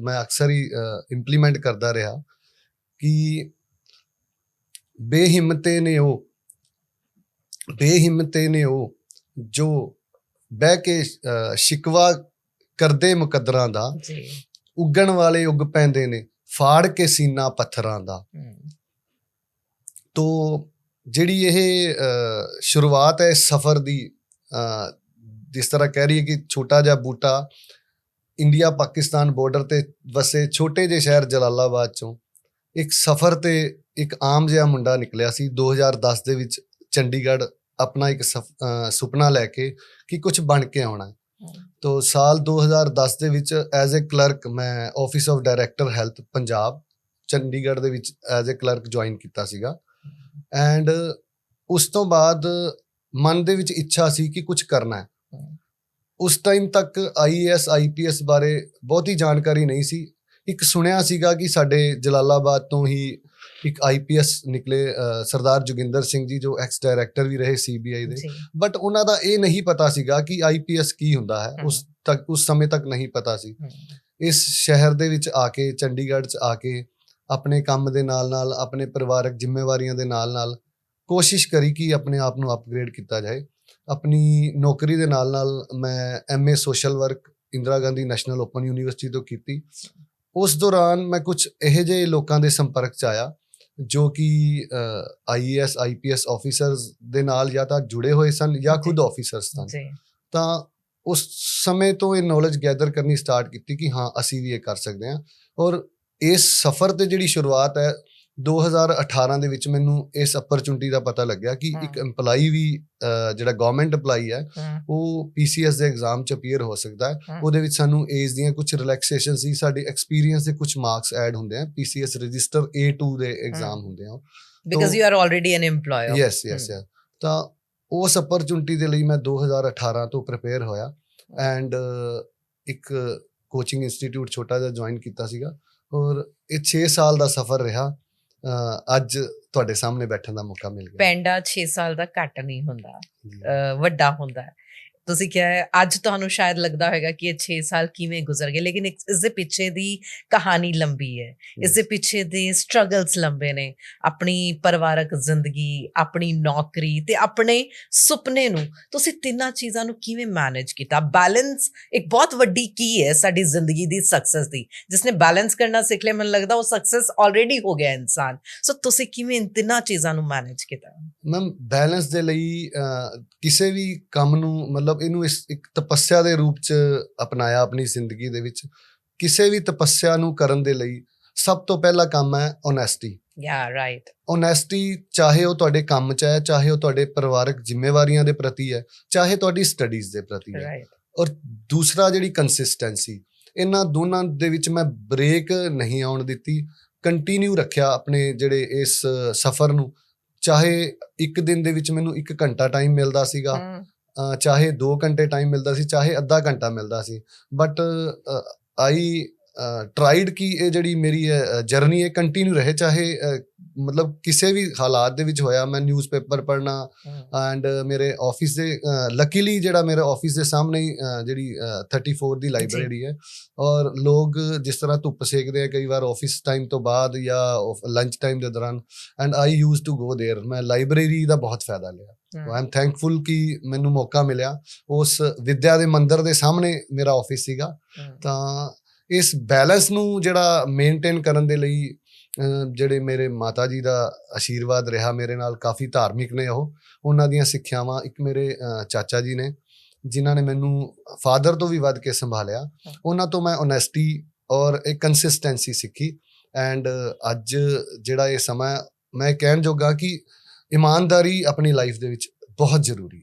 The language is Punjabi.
ਮੈਂ ਅਕਸਰ ਹੀ ਇੰਪਲੀਮੈਂਟ ਕਰਦਾ ਰਿਹਾ ਕਿ ਬੇਹਿੰਮਤੇ ਨੇ ਉਹ ਬੇਹਿੰਮਤੇ ਨੇ ਉਹ ਜੋ ਬਹਿ ਕੇ ਸ਼ਿਕਵਾ ਕਰਦੇ ਮੁਕੱਦਰਾਂ ਦਾ ਜੀ। ਉੱਗਣ ਵਾਲੇ ਉੱਗ ਪੈਂਦੇ ਨੇ ਫਾੜ ਕੇ ਸੀਨਾ ਪੱਥਰਾਂ ਦਾ। ਤੋ ਜਿਹੜੀ ਇਹ ਸ਼ੁਰੂਆਤ ਹੈ ਸਫ਼ਰ ਦੀ ਜਿਸ ਤਰ੍ਹਾਂ ਕਹਿ ਰਹੀ ਹੈ ਕਿ ਛੋਟਾ ਜਿਹਾ ਬੂਟਾ ਇੰਡੀਆ ਪਾਕਿਸਤਾਨ ਬਾਰਡਰ ਤੇ ਵਸੇ ਛੋਟੇ ਜਿਹੇ ਸ਼ਹਿਰ ਜਲਾਲਾਬਾਦ ਚੋਂ ਇੱਕ ਸਫ਼ਰ ਤੇ ਇੱਕ ਆਮ ਜਿਹਾ ਮੁੰਡਾ ਨਿਕਲਿਆ ਸੀ। 2010 ਦੇ ਵਿੱਚ ਚੰਡੀਗੜ੍ਹ ਆਪਣਾ ਇੱਕ ਸੁਪਨਾ ਲੈ ਕੇ ਕਿ ਕੁਝ ਬਣ ਕੇ ਆਉਣਾ ਤੋ ਸਾਲ 2010 ਦੇ ਵਿੱਚ ਐਜ਼ ਅ ਕਲਰਕ ਮੈਂ office of director health Punjab Chandigarh ਦੇ ਵਿੱਚ ਐਜ਼ ਅ ਕਲਰਕ ਜੁਆਇਨ ਕੀਤਾ ਸੀਗਾ। ਐਂਡ ਉਸ ਤੋਂ ਬਾਅਦ ਮਨ ਦੇ ਵਿੱਚ ਇੱਛਾ ਸੀ ਕਿ ਕੁਝ ਕਰਨਾ ਹੈ। ਉਸ ਟਾਈਮ ਤੱਕ ਆਈਏਐਸ ਆਈਪੀਐਸ ਬਾਰੇ ਬਹੁਤੀ ਜਾਣਕਾਰੀ ਨਹੀਂ ਸੀ। ਇੱਕ ਸੁਣਿਆ ਸੀਗਾ ਕਿ ਸਾਡੇ ਜਲਾਲਾਬਾਦ ਤੋਂ ਹੀ ਇੱਕ ਆਈਪੀਐਸ ਨਿਕਲੇ ਸਰਦਾਰ ਜੋਗਿੰਦਰ ਸਿੰਘ ਜੀ ਜੋ ਐਕਸ ਡਾਇਰੈਕਟਰ ਵੀ ਰਹੇ ਸੀਬੀਆਈ ਦੇ। ਬਟ ਉਹਨਾਂ ਦਾ ਇਹ ਨਹੀਂ ਪਤਾ ਸੀਗਾ ਕਿ ਆਈਪੀਐਸ ਕੀ ਹੁੰਦਾ ਹੈ। ਉਸ ਤੱਕ ਉਸ ਸਮੇਂ ਤੱਕ ਨਹੀਂ ਪਤਾ ਸੀ। ਇਸ ਸ਼ਹਿਰ ਦੇ ਵਿੱਚ ਆ ਕੇ ਚੰਡੀਗੜ੍ਹ 'ਚ ਆ ਕੇ ਆਪਣੇ ਕੰਮ ਦੇ ਨਾਲ-ਨਾਲ ਆਪਣੇ ਪਰਿਵਾਰਕ ਜ਼ਿੰਮੇਵਾਰੀਆਂ ਦੇ ਨਾਲ-ਨਾਲ ਕੋਸ਼ਿਸ਼ ਕਰੀ ਕਿ ਆਪਣੇ ਆਪ ਨੂੰ ਅਪਗ੍ਰੇਡ ਕੀਤਾ ਜਾਏ। ਆਪਣੀ ਨੌਕਰੀ ਦੇ ਨਾਲ-ਨਾਲ ਮੈਂ MA social work Indira Gandhi national open university ਤੋਂ ਕੀਤੀ। ਉਸ ਦੌਰਾਨ ਮੈਂ ਕੁਝ ਇਹੋ ਜਿਹੇ ਲੋਕਾਂ ਦੇ ਸੰਪਰਕ 'ਚ ਆਇਆ ਜੋ ਕਿ ਆਈਏਐਸ ਆਈਪੀਐਸ ਆਫੀਸਰਸ ਦੇ ਨਾਲ ਜਾਂ ਤਾਂ ਜੁੜੇ ਹੋਏ ਸਨ ਜਾਂ। ਖੁਦ ਆਫੀਸਰਸ ਸਨ। ਤਾਂ ਉਸ ਸਮੇਂ ਤੋਂ ਇਹ ਨੌਲੇਜ ਗੈਦਰ ਕਰਨੀ ਸਟਾਰਟ ਕੀਤੀ ਕਿ ਹਾਂ ਅਸੀਂ ਵੀ ਇਹ ਕਰ ਸਕਦੇ ਹਾਂ। ਔਰ ਇਸ ਸਫ਼ਰ ਤੇ ਜਿਹੜੀ ਸ਼ੁਰੂਆਤ ਹੈ 2018 ਦੇ ਵਿੱਚ ਮੈਨੂੰ ਇਸ ਅਪਰਚੁਨਿਟੀ ਦਾ ਪਤਾ ਲੱਗਿਆ ਕਿ ਇੱਕ ਹਾਂ। EMPLOYEE ਵੀ ਜਿਹੜਾ ਗਵਰਨਮੈਂਟ EMPLOYEE ਹੈ ਉਹ PCS ਦੇ ਐਗਜ਼ਾਮ ਚ ਅਪੀਅਰ ਹੋ ਸਕਦਾ ਹੈ। ਉਹਦੇ ਵਿੱਚ ਸਾਨੂੰ ਏਜ ਦੀਆਂ ਕੁਝ ਰਿਲੈਕਸੇਸ਼ਨ ਸੀ ਸਾਡੇ ਐਕਸਪੀਰੀਅੰਸ ਦੇ ਕੁਝ ਮਾਰਕਸ ਐਡ ਹੁੰਦੇ ਆ। PCS ਰਜਿਸਟਰ A2 ਦੇ ਐਗਜ਼ਾਮ ਹੁੰਦੇ ਆ। Because you are already an employer. Yes yes yes ਤਾਂ ਉਸ ਅਪਰਚੁਨਿਟੀ ਦੇ ਲਈ ਮੈਂ 2018 ਤੋਂ ਪ੍ਰਿਪੇਅਰ ਹੋਇਆ ਐਂਡ ਇੱਕ ਕੋਚਿੰਗ ਇੰਸਟੀਚਿਊਟ ਛੋਟਾ ਜਿਹਾ ਜੁਆਇਨ ਕੀਤਾ ਸੀਗਾ। ਔਰ ਇਹ 6 ਸਾਲ ਦਾ ਸਫ਼ਰ ਰਿਹਾ। ਅੱਜ ਤੁਹਾਡੇ ਸਾਹਮਣੇ ਬੈਠਣ ਦਾ ਮੌਕਾ ਮਿਲ ਗਿਆ। ਪੈਂਡਾ 6 ਸਾਲ ਦਾ ਘੱਟ ਨਹੀਂ ਹੁੰਦਾ। ਵੱਡਾ ਹੁੰਦਾ। ਤੁਸੀਂ ਕਿਹਾ ਹੈ, ਅੱਜ ਤੁਹਾਨੂੰ ਸ਼ਾਇਦ ਲੱਗਦਾ ਹੋਵੇਗਾ ਕਿ ਇਹ 6 ਸਾਲ ਕਿਵੇਂ ਗੁਜ਼ਰ ਗਏ ਲੇਕਿਨ ਇਸ ਦੇ ਪਿੱਛੇ ਦੀ ਕਹਾਣੀ ਲੰਬੀ ਹੈ। ਇਸ ਦੇ ਪਿੱਛੇ ਦੇ ਸਟਰਗਲਸ ਲੰਬੇ ਨੇ। ਆਪਣੀ ਪਰਿਵਾਰਕ ਜ਼ਿੰਦਗੀ ਆਪਣੀ ਨੌਕਰੀ ਤੇ ਆਪਣੇ ਸੁਪਨੇ ਨੂੰ ਤੁਸੀਂ ਤਿੰਨਾਂ ਚੀਜ਼ਾਂ ਨੂੰ ਕਿਵੇਂ ਮੈਨੇਜ ਕੀਤਾ? ਬੈਲੈਂਸ ਇੱਕ ਬਹੁਤ ਵੱਡੀ ਕੀ ਹੈ ਸਾਡੀ ਜ਼ਿੰਦਗੀ ਦੀ ਸਕਸੈਸ ਦੀ। ਜਿਸਨੇ ਬੈਲੈਂਸ ਕਰਨਾ ਸਿੱਖ ਲਿਆ ਮੈਨੂੰ ਲੱਗਦਾ ਉਹ ਸਕਸੈਸ ਆਲਰੇਡੀ ਹੋ ਗਿਆ ਇਨਸਾਨ। ਸੋ ਤੁਸੀਂ ਕਿਵੇਂ ਤਿੰਨਾਂ ਚੀਜ਼ਾਂ ਨੂੰ ਮੈਨੇਜ ਕੀਤਾ? ਮੈਮ ਬੈਲੈਂਸ ਦੇ ਲਈ ਕਿਸੇ ਵੀ ਕੰਮ ਨੂੰ ਮਤਲਬ ਇਹਨੂੰ ਇਸ ਇੱਕ ਤਪੱਸਿਆ ਦੇ ਰੂਪ ਚ ਅਪਣਾਇਆ ਆਪਣੀ ਜ਼ਿੰਦਗੀ ਦੇ ਵਿੱਚ। ਕਿਸੇ ਵੀ ਤਪੱਸਿਆ ਨੂੰ ਕਰਨ ਦੇ ਲਈ ਸਭ ਤੋਂ ਪਹਿਲਾ ਕੰਮ ਹੈ ਓਨੈਸਟੀ ਯਾ ਰਾਈਟ ਓਨੈਸਟੀ ਚਾਹੇ ਉਹ ਤੁਹਾਡੇ ਕੰਮ 'ਚ ਹੈ ਚਾਹੇ ਉਹ ਤੁਹਾਡੇ ਪਰਿਵਾਰਕ ਜ਼ਿੰਮੇਵਾਰੀਆਂ ਦੇ ਪ੍ਰਤੀ ਹੈ ਚਾਹੇ ਤੁਹਾਡੀ ਸਟੱਡੀਜ਼ ਦੇ ਪ੍ਰਤੀ ਹੈ। ਔਰ ਦੂਸਰਾ ਜਿਹੜੀ ਕੰਸਿਸਟੈਂਸੀ ਇਹਨਾਂ ਦੋਨਾਂ ਦੇ ਵਿੱਚ ਮੈਂ ਬ੍ਰੇਕ ਨਹੀਂ ਆਉਣ ਦਿੱਤੀ। ਕੰਟੀਨਿਊ ਰੱਖਿਆ ਆਪਣੇ ਜਿਹੜੇ ਇਸ ਸਫ਼ਰ ਨੂੰ। ਚਾਹੇ ਇੱਕ ਦਿਨ ਦੇ ਵਿੱਚ ਮੈਨੂੰ 1 ਘੰਟਾ ਟਾਈਮ ਮਿਲਦਾ ਸੀਗਾ। ਚਾਹੇ 2 ਘੰਟੇ ਟਾਈਮ ਮਿਲਦਾ ਸੀ, ਚਾਹੇ ਅੱਧਾ ਘੰਟਾ ਮਿਲਦਾ ਸੀ। ਬਟ ਆਈ ਟਰਾਈਡ ਕਿ ਇਹ ਜਿਹੜੀ ਮੇਰੀ ਜਰਨੀ ਹੈ ਕੰਟੀਨਿਊ ਰਹੇ, ਚਾਹੇ ਮਤਲਬ ਕਿਸੇ ਵੀ ਹਾਲਾਤ ਦੇ ਵਿੱਚ ਹੋਇਆ ਮੈਂ ਨਿਊਜ਼ਪੇਪਰ ਪੜ੍ਹਨਾ ਐਂਡ ਮੇਰੇ ਆਫਿਸ ਦੇ ਲੱਕੀਲੀ ਜਿਹੜਾ ਮੇਰੇ ਆਫਿਸ ਦੇ ਸਾਹਮਣੇ ਹੀ ਅ, ਜਿਹੜੀ ਅ, 34 ਦੀ ਲਾਇਬ੍ਰੇਰੀ ਹੈ ਔਰ ਲੋਕ ਜਿਸ ਤਰ੍ਹਾਂ ਧੁੱਪ ਸੇਕਦੇ ਆ ਕਈ ਵਾਰ ਆਫਿਸ ਟਾਈਮ ਤੋਂ ਬਾਅਦ ਜਾਂ ਲੰਚ ਟਾਈਮ ਦੇ ਦੌਰਾਨ and I use to go there ਮੈਂ ਲਾਇਬ੍ਰੇਰੀ ਦਾ ਬਹੁਤ ਫਾਇਦਾ ਲਿਆ ਆਈ ਐਮ ਥੈਂਕਫੁਲ ਕਿ ਮੈਨੂੰ ਮੌਕਾ ਮਿਲਿਆ ਉਸ ਵਿਦਿਆ ਦੇ ਮੰਦਿਰ ਦੇ ਸਾਹਮਣੇ ਮੇਰਾ ਆਫਿਸ ਸੀਗਾ ਤਾਂ ਇਸ ਬੈਲੈਂਸ ਨੂੰ ਜਿਹੜਾ ਮੇਨਟੇਨ ਕਰਨ ਦੇ ਲਈ ਅਹ, ਜਿਹੜੇ ਮੇਰੇ ਮਾਤਾ ਜੀ ਦਾ ਆਸ਼ੀਰਵਾਦ ਰਿਹਾ ਮੇਰੇ ਨਾਲ, ਕਾਫੀ ਧਾਰਮਿਕ ਨੇ ਉਹ। ਉਹਨਾਂ ਦੀਆਂ ਸਿੱਖਿਆਵਾਂ ਇੱਕ ਮੇਰੇ ਚਾਚਾ ਜੀ ਨੇ, ਜਿਨ੍ਹਾਂ ਨੇ ਮੈਨੂੰ ਫਾਦਰ ਤੋਂ ਵੀ ਵੱਧ ਕੇ ਸੰਭਾਲਿਆ। ਉਹਨਾਂ ਤੋਂ ਮੈਂ ਓਨੈਸਟੀ ਔਰ ਇੱਕ ਕੰਸਿਸਟੈਂਸੀ ਸਿੱਖੀ। ਐਂਡ ਅੱਜ ਜਿਹੜਾ ਇਹ ਸਮਾਂ ਮੈਂ ਕਹਿਣ ਜੋਗਾ ਕਿ ਇਮਾਨਦਾਰੀ ਆਪਣੀ ਲਾਈਫ ਦੇ ਵਿੱਚ ਬਹੁਤ ਜ਼ਰੂਰੀ ਹੈ।